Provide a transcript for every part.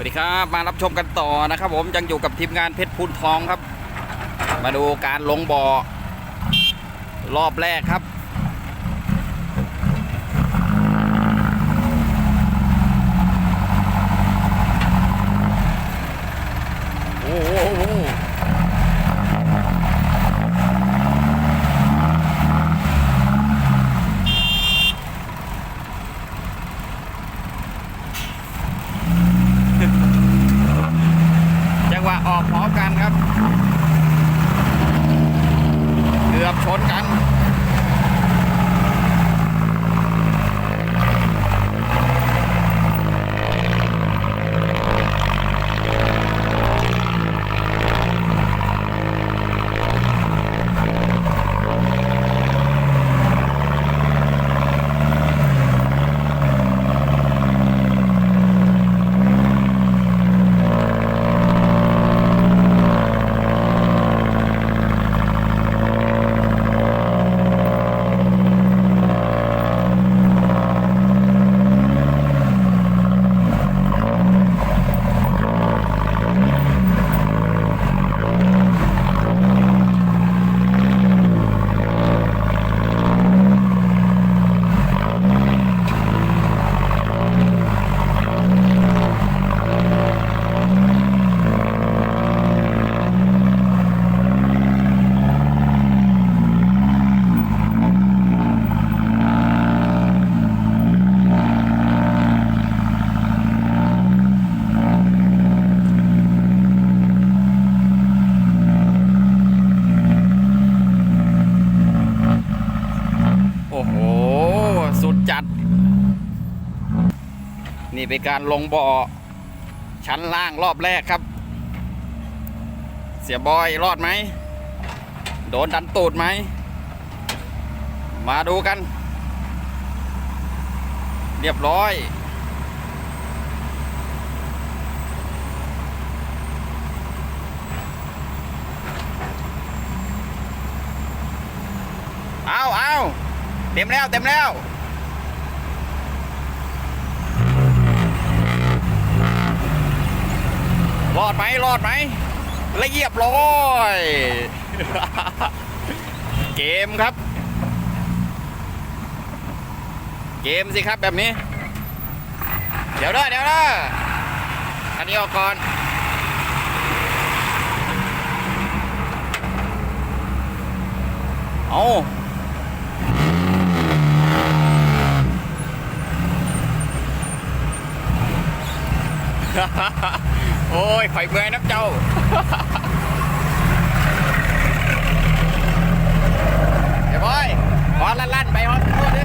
วัสดีครับ มารับชมกันต่อนะครับ ผมยังอยู่กับทีมงานเพชรพูนทองครับ มาดูการลงบ่อ รอบแรกครับ โอ้โหโอ้โหจังหวะออกพร้อมกันครับ เกือบชนกัน โอ้โห สุดจัด นี่เป็นการลงบ่อ ชั้นล่างรอบแรกครับ เสียบอยรอดไหม โดนดันตูดไหม มาดูกัน เรียบร้อยเอาเอาเต็มแล้ว เต็มแล้ว รอด ไหมรอดไหมละเอียบร้อย เกมครับ เกมสิครับแบบนี้ เดี๋ยวเด้อเดี๋ยวเด้ออันนี้ออกก่อนเอา โอ้ยข่อยเมื่อยนักเจ้า เดี๋ยวบอยขอลั่นๆไปฮอสโทษดิ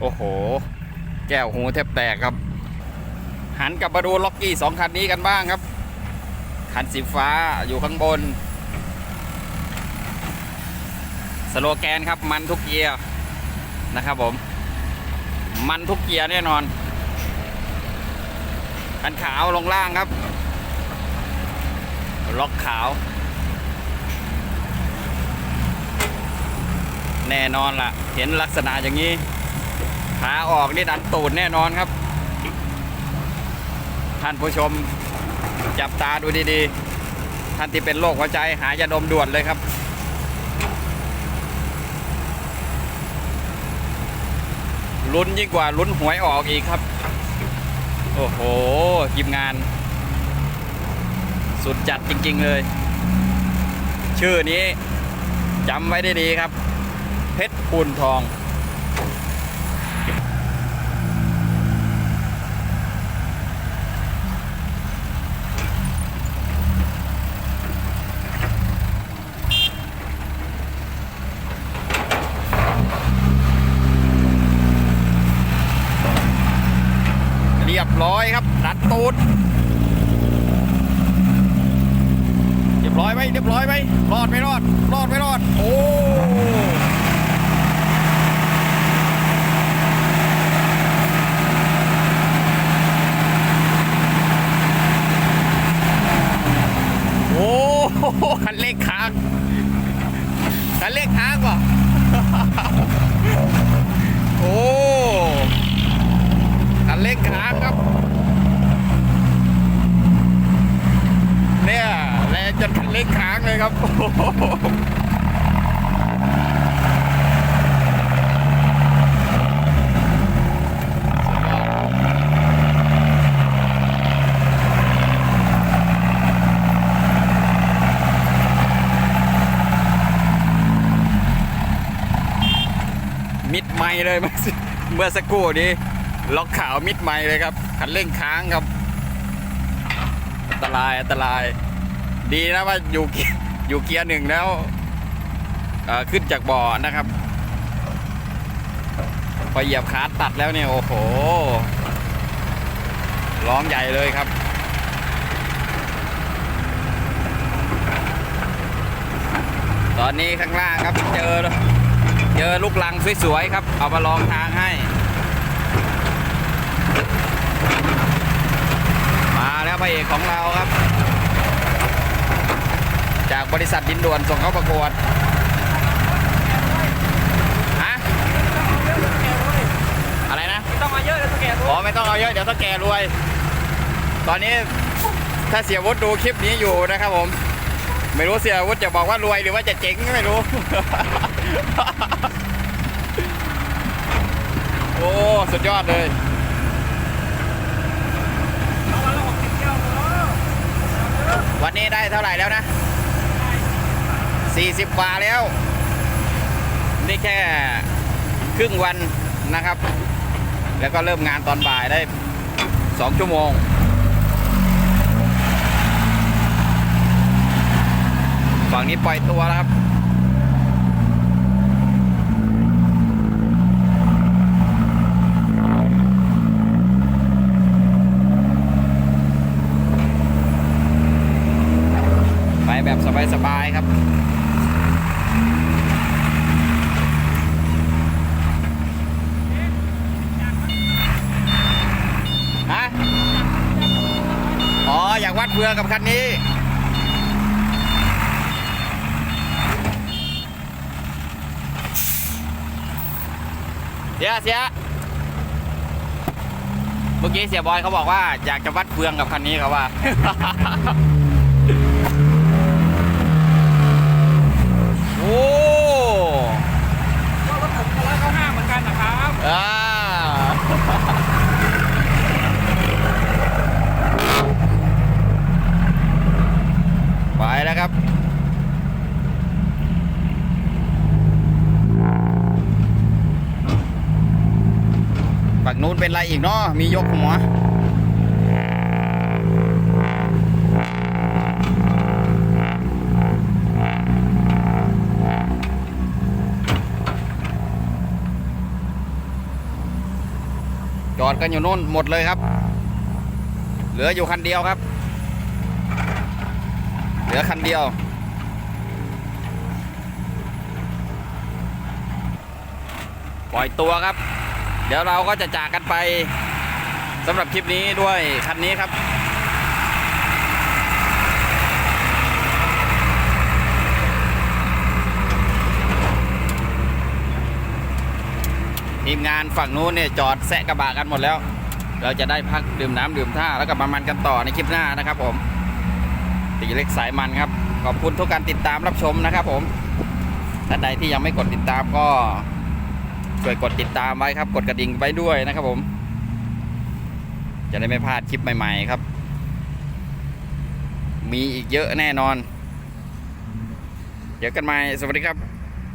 โอ้โห แก้วหูแทบแตกครับ หันกลับมาดูล็อกกี้สองคันนี้กันบ้างครับ คันสีฟ้าอยู่ข้างบน สโลแกนครับมันทุกเกียร์นะครับผม มันทุกเกียร์แน่นอน คันขาวลงล่างครับ ล็อกขาว แน่นอนล่ะ เห็นลักษณะอย่างนี้ ขาออกนี่ดันตูดแน่นอนครับ ท่านผู้ชมจับตาดูดีๆ ท่านที่เป็นโรคหัวใจหายาดมด่วนเลยครับลุ้นยิ่งกว่าลุ้นหวยออกอีกครับ โอ้โหทีมงาน สุดจัดจริง ๆ เลย ชื่อนี้จำไว้ได้ดีครับ เพชรปูนทอง โวุธ เรียบร้อยไหมรอยไหมรอดไม่รอด รอดไม่รอด โอ้โอ้โหคันเร่งค้างคันเร่งค้างป่ะโอ้คันเร่งค้างครับ เนี่ยแรงจนคันเร่งค้างเลยครับมิดไม้เลยเมื่อสักครู่นี้ล็อกขาวมิดไม้เลยครับคันเร่งค้างครับ ตรายอันตราย ดีนะว่าอยู่อยู่เกียร์หนึ่งแล้วขึ้นจากบ่อนะครับ พอเหยียบคาตัดแล้วเนี่ย โอ้โห ร้องใหญ่เลยครับ ตอนนี้ข้างล่างครับเจอ เจอลูกลังสวยๆครับ เอามาลองทางให้ มาแล้วพระเอกของเราครับ จากบริษัทดินด่วนส่งเข้าประกวดฮะอะไรนะไม่ต้องมาเยอะเลยสแกนอ๋อไม่ต้องเอาเยอะเดี๋ยวถ้าแกรวย ตอนนี้ถ้าเสียวุฒิดูคลิปนี้อยู่นะครับผม ไม่รู้เสียวุฒิจะบอกว่ารวยหรือว่าจะเจ๊งไม่รู้ โอ้ สุดยอดเลย เอาวันละหกสิบเที่ยวพอ วันนี้ได้เท่าไหร่แล้วนะ 40กว่าแล้ว นี่แค่ครึ่งวันนะครับ แล้วก็เริ่มงานตอนบ่ายได้ 2 ชั่วโมง ฝั่งนี้ปล่อยตัวแล้วครับ ไปแบบ สบายๆครับ ฮะ อ๋อ อยากวัดเพื่อกับคันนี้ เสียเสียเมื่อกี้เสียบอยเขาบอกว่าอยากจะวัดเฟืองกับคันนี้เขาว่า โอ้ ก็รถผมก็ร้อยเก้าห้าเหมือนกันนะครับ อ่าไปแล้วครับ ฝั่ง นู้นเป็นไรอีกเนาะมียกหัวจอดกันอยู่โน่นหมดเลยครับ เหลืออยู่คันเดียวครับ เหลือคันเดียว ปล่อยตัวครับ เดี๋ยวเราก็จะจากกันไปสำหรับคลิปนี้ด้วยคันนี้ครับ ทีมงานฝั่งนู้นเนี่ยจอดแซะกระบะกันหมดแล้ว เราจะได้พักดื่มน้ำดื่มท่าแล้วก็มามันกันต่อในคลิปหน้านะครับผมตีเล็กสายมันครับ ขอบคุณทุกการติดตามรับชมนะครับผมท่านใดที่ยังไม่กดติดตามก็ ช่วยกดติดตามไว้ครับ กดกระดิ่งไว้ด้วยนะครับผม จะได้ไม่พลาดคลิปใหม่ ๆ ครับ มีอีกเยอะแน่นอน เดี๋ยวกันใหม่ สวัสดีครับ